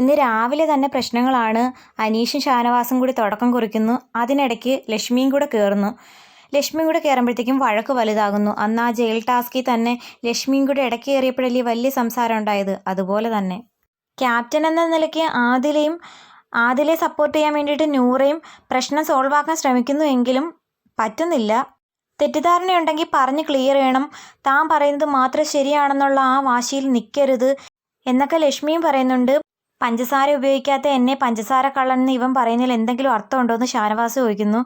ഇന്ന് രാവിലെ തന്നെ പ്രശ്നങ്ങളാണ്. അനീഷും ഷാനവാസും കൂടി തുടക്കം കുറിക്കുന്നു. അതിനിടയ്ക്ക് ലക്ഷ്മിയും കൂടെ കയറുന്നു ലക്ഷ്മിയും കൂടെ കയറുമ്പോഴത്തേക്കും വഴക്ക് വലുതാകുന്നു. അന്ന് ആ ജയിൽ ടാസ്കിൽ തന്നെ ലക്ഷ്മിയും കൂടെ ഇടയ്ക്ക് കയറിയപ്പോഴല്ലേ വലിയ സംസാരം ഉണ്ടായത്. അതുപോലെ തന്നെ. ക്യാപ്റ്റൻ എന്ന നിലയ്ക്ക് ആദിലയും ആദിലെ സപ്പോർട്ട് ചെയ്യാൻ വേണ്ടിയിട്ട് നൂറയും പ്രശ്നം സോൾവ് ആക്കാൻ ശ്രമിക്കുന്നു എങ്കിലും പറ്റുന്നില്ല. തെറ്റിദ്ധാരണയുണ്ടെങ്കിൽ പറഞ്ഞ് ക്ലിയർ ചെയ്യണം. താൻ പറയുന്നത് മാത്രം ശരിയാണെന്നുള്ള ആ വാശിയിൽ നിൽക്കരുത് എന്നൊക്കെ ലക്ഷ്മിയും പറയുന്നുണ്ട്. പഞ്ചസാര ഉപയോഗിക്കാത്ത എന്നെ പഞ്ചസാര കള്ളനെന്ന് ഇവൻ പറയുന്നതിൽ എന്തെങ്കിലും അർത്ഥമുണ്ടോ എന്ന് ഷാനവാസ് ചോദിക്കുന്നു.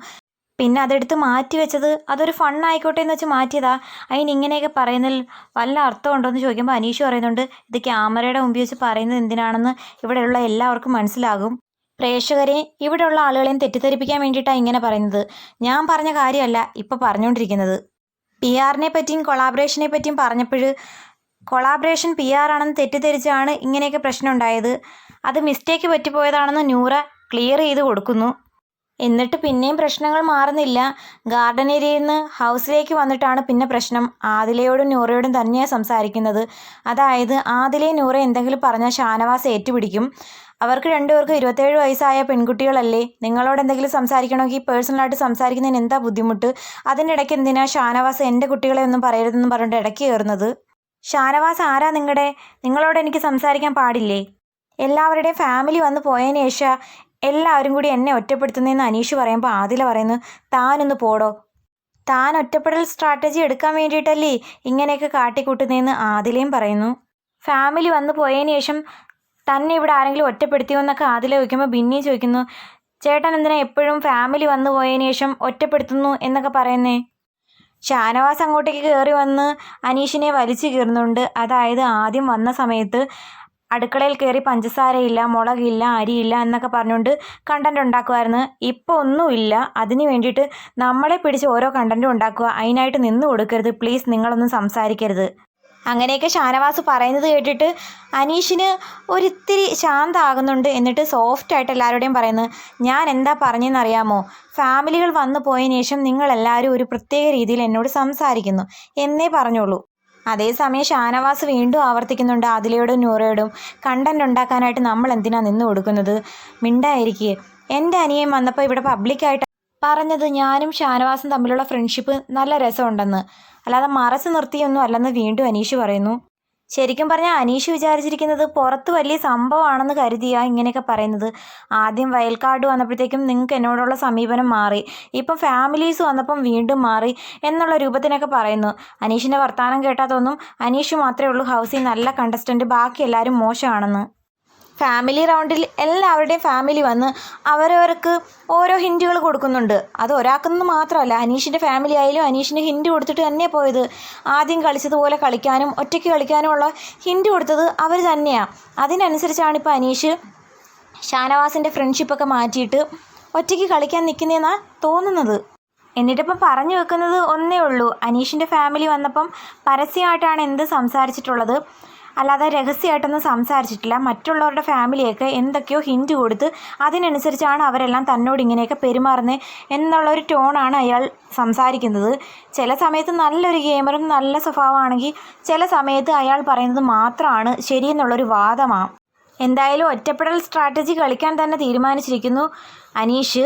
പിന്നെ അതെടുത്ത് മാറ്റി വെച്ചത് അതൊരു ഫണ്ണായിക്കോട്ടെ എന്ന് വെച്ച് മാറ്റിയതാ. അതിന് ഇങ്ങനെയൊക്കെ പറയുന്നതിൽ വല്ല അർത്ഥമുണ്ടോ എന്ന് ചോദിക്കുമ്പോൾ അനീഷ് പറയുന്നുണ്ട് ഇത് ക്യാമറയുടെ മുമ്പിൽ വെച്ച് പറയുന്നത് എന്തിനാണെന്ന് ഇവിടെയുള്ള എല്ലാവർക്കും മനസ്സിലാകും. പ്രേക്ഷകരെ ഇവിടെയുള്ള ആളുകളെയും തെറ്റിദ്ധരിപ്പിക്കാൻ വേണ്ടിയിട്ടാണ് ഇങ്ങനെ പറയുന്നത്. ഞാൻ പറഞ്ഞ കാര്യമല്ല ഇപ്പോൾ പറഞ്ഞുകൊണ്ടിരിക്കുന്നത് പി ആറിനെ പറ്റിയും കൊളാബറേഷനെ പറ്റിയും പറഞ്ഞപ്പോൾ കൊളാബറേഷൻ പി ആർ ആണെന്ന് തെറ്റിദ്ധരിച്ചാണ് ഇങ്ങനെയൊക്കെ പ്രശ്നം ഉണ്ടായത് അത് മിസ്റ്റേക്ക് പറ്റിപ്പോയതാണെന്ന് ന്യൂറ ക്ലിയർ ചെയ്ത് കൊടുക്കുന്നു. എന്നിട്ട് പിന്നെയും പ്രശ്നങ്ങൾ മാറുന്നില്ല. ഗാർഡൻ ഏരിയയിൽ നിന്ന് ഹൗസിലേക്ക് വന്നിട്ടാണ് പിന്നെ പ്രശ്നം. ആദിലയോടും നൂറയോടും തന്നെയാണ് സംസാരിക്കുന്നത്. അതായത് ആദിലയും നൂറ എന്തെങ്കിലും പറഞ്ഞാൽ ഷാനവാസ് ഏറ്റുപിടിക്കും. അവർക്ക് രണ്ടുപേർക്കും ഇരുപത്തേഴ് വയസ്സായ പെൺകുട്ടികളല്ലേ. നിങ്ങളോട് എന്തെങ്കിലും സംസാരിക്കണമെങ്കിൽ പേഴ്സണലായിട്ട് സംസാരിക്കുന്നതിന് എന്താ ബുദ്ധിമുട്ട്? അതിനിടയ്ക്ക് എന്തിനാ ഷാനവാസ് എന്റെ കുട്ടികളെ ഒന്നും പറയരുതെന്ന് പറഞ്ഞിട്ട് ഇടയ്ക്ക് കയറുന്നത്? ഷാനവാസ് ആരാ നിങ്ങളുടെ നിങ്ങളോട് എനിക്ക് സംസാരിക്കാൻ പാടില്ലേ? എല്ലാവരുടെയും ഫാമിലി വന്ന് പോയതിന് ശേഷം എല്ലാവരും കൂടി എന്നെ ഒറ്റപ്പെടുത്തുന്നതെന്ന് അനീഷ് പറയുമ്പോൾ ആദില പറയുന്നു താനൊന്ന് പോടോ. താൻ ഒറ്റപ്പെടൽ സ്ട്രാറ്റജി എടുക്കാൻ വേണ്ടിയിട്ടല്ലേ ഇങ്ങനെയൊക്കെ കാട്ടിക്കൂട്ടുന്നതെന്ന് ആദിലയും പറയുന്നു. ഫാമിലി വന്ന് പോയതിന് ശേഷം തന്നെ ഇവിടെ ആരെങ്കിലും ഒറ്റപ്പെടുത്തിയോ എന്നൊക്കെ ആദില ചോദിക്കുമ്പോൾ ബിന്നി ചോദിക്കുന്നു ചേട്ടൻ എന്തിനാ എപ്പോഴും ഫാമിലി വന്നു പോയതിന് ശേഷം ഒറ്റപ്പെടുത്തുന്നു എന്നൊക്കെ പറയുന്നേ? ഷാനവാസ് അങ്ങോട്ടേക്ക് കയറി വന്ന് അനീഷിനെ വലിച്ചു കീറുന്നുണ്ട്. അതായത് ആദ്യം വന്ന സമയത്ത് അടുക്കളയിൽ കയറി പഞ്ചസാരയില്ല മുളകില്ല അരിയില്ല എന്നൊക്കെ പറഞ്ഞുകൊണ്ട് കണ്ടന്റ് ഉണ്ടാക്കുമായിരുന്നു ഇപ്പോൾ ഒന്നുമില്ല അതിന് വേണ്ടിയിട്ട് നമ്മളെ പിടിച്ച് ഓരോ കണ്ടന്റും ഉണ്ടാക്കുക. അതിനായിട്ട് നിന്ന് കൊടുക്കരുത്. പ്ലീസ് നിങ്ങളൊന്നും സംസാരിക്കരുത്. അങ്ങനെയൊക്കെ ഷാനവാസ് പറയുന്നത് കേട്ടിട്ട് അനീഷിന് ഒരിത്തിരി ശാന്താകുന്നുണ്ട് എന്നിട്ട് സോഫ്റ്റ് ആയിട്ട് എല്ലാവരുടെയും പറയുന്നത് ഞാൻ എന്താ പറഞ്ഞതെന്ന് അറിയാമോ? ഫാമിലികൾ വന്നു പോയതിന് ശേഷം നിങ്ങളെല്ലാവരും ഒരു പ്രത്യേക രീതിയിൽ എന്നോട് സംസാരിക്കുന്നു. എന്നേ പറഞ്ഞോളൂ. അതേസമയം ഷാനവാസ് വീണ്ടും ആവർത്തിക്കുന്നുണ്ട് അതിലയോടും നൂറയോടും കണ്ടന്റ് ഉണ്ടാക്കാനായിട്ട് നമ്മൾ എന്തിനാണ് നിന്ന് കൊടുക്കുന്നത്? മിണ്ടായിരിക്കുക എന്റെ അനിയൻ വന്നപ്പോൾ ഇവിടെ പബ്ലിക്കായിട്ട് പറഞ്ഞത് ഞാനും ഷാനവാസും തമ്മിലുള്ള ഫ്രണ്ട്ഷിപ്പ് നല്ല രസമുണ്ടെന്ന്. അല്ലാതെ മറച്ചു നിർത്തിയൊന്നും അല്ലെന്ന് വീണ്ടും അനീഷ് പറയുന്നു. ശരിക്കും പറഞ്ഞാൽ അനീഷ് വിചാരിച്ചിരിക്കുന്നത് പുറത്ത് വലിയ സംഭവമാണെന്ന് കരുതിയാ ഇങ്ങനെയൊക്കെ പറയുന്നത്. ആദ്യം വയൽക്കാട് വന്നപ്പോഴത്തേക്കും നിങ്ങൾക്ക് എന്നോടുള്ള സമീപനം മാറി. ഇപ്പം ഫാമിലീസ് വന്നപ്പം വീണ്ടും മാറി എന്നുള്ള രൂപത്തിനൊക്കെ പറയുന്നു. അനീഷിന്റെ വർത്തമാനം കേട്ടാൽ തോന്നും അനീഷ് മാത്രമേ ഉള്ളൂ ഹൗസിൽ നല്ല കണ്ടസ്റ്റന്റ് ബാക്കി എല്ലാവരും മോശമാണെന്ന്. ഫാമിലി റൗണ്ടിൽ എല്ലാവരുടെയും ഫാമിലി വന്ന് അവരവർക്ക് ഓരോ ഹിന്റുകൾ കൊടുക്കുന്നുണ്ട്. അത് ഒരാൾക്കെന്ന് മാത്രമല്ല അനീഷിന്റെ ഫാമിലി ആയാലും അനീഷിന് ഹിൻഡ് കൊടുത്തിട്ട് തന്നെ പോയത്. ആദ്യം കളിച്ചതുപോലെ കളിക്കാനും ഒറ്റയ്ക്ക് കളിക്കാനുമുള്ള ഹിൻഡ് കൊടുത്തത് അവർ തന്നെയാണ് അതിനനുസരിച്ചാണ് ഇപ്പോൾ അനീഷ് ഷാനവാസിന്റെ ഫ്രണ്ട്ഷിപ്പൊക്കെ മാറ്റിയിട്ട് ഒറ്റയ്ക്ക് കളിക്കാൻ നിൽക്കുന്നതെന്നാണ് തോന്നുന്നത്. എന്നിട്ടിപ്പം പറഞ്ഞു വെക്കുന്നത് ഒന്നേ ഉള്ളൂ. അനീഷിന്റെ ഫാമിലി വന്നപ്പം പരസ്യമായിട്ടാണ് എന്ത് സംസാരിച്ചിട്ടുള്ളത്. അല്ലാതെ രഹസ്യമായിട്ടൊന്നും സംസാരിച്ചിട്ടില്ല. മറ്റുള്ളവരുടെ ഫാമിലിയൊക്കെ എന്തൊക്കെയോ ഹിന്റ് കൊടുത്ത് അതിനനുസരിച്ചാണ് അവരെല്ലാം തന്നോട് ഇങ്ങനെയൊക്കെ പെരുമാറുന്നത് എന്നുള്ളൊരു ടോണാണ് അയാൾ സംസാരിക്കുന്നത്. ചില സമയത്ത് നല്ലൊരു ഗെയിമറും നല്ല സ്വഭാവമാണെങ്കിൽ ചില സമയത്ത് അയാൾ പറയുന്നത് മാത്രമാണ് ശരിയെന്നുള്ളൊരു വാദമാണ് എന്തായാലും ഒറ്റപ്പെടൽ സ്ട്രാറ്റജി കളിക്കാൻ തന്നെ തീരുമാനിച്ചിരിക്കുന്നു. അനീഷ്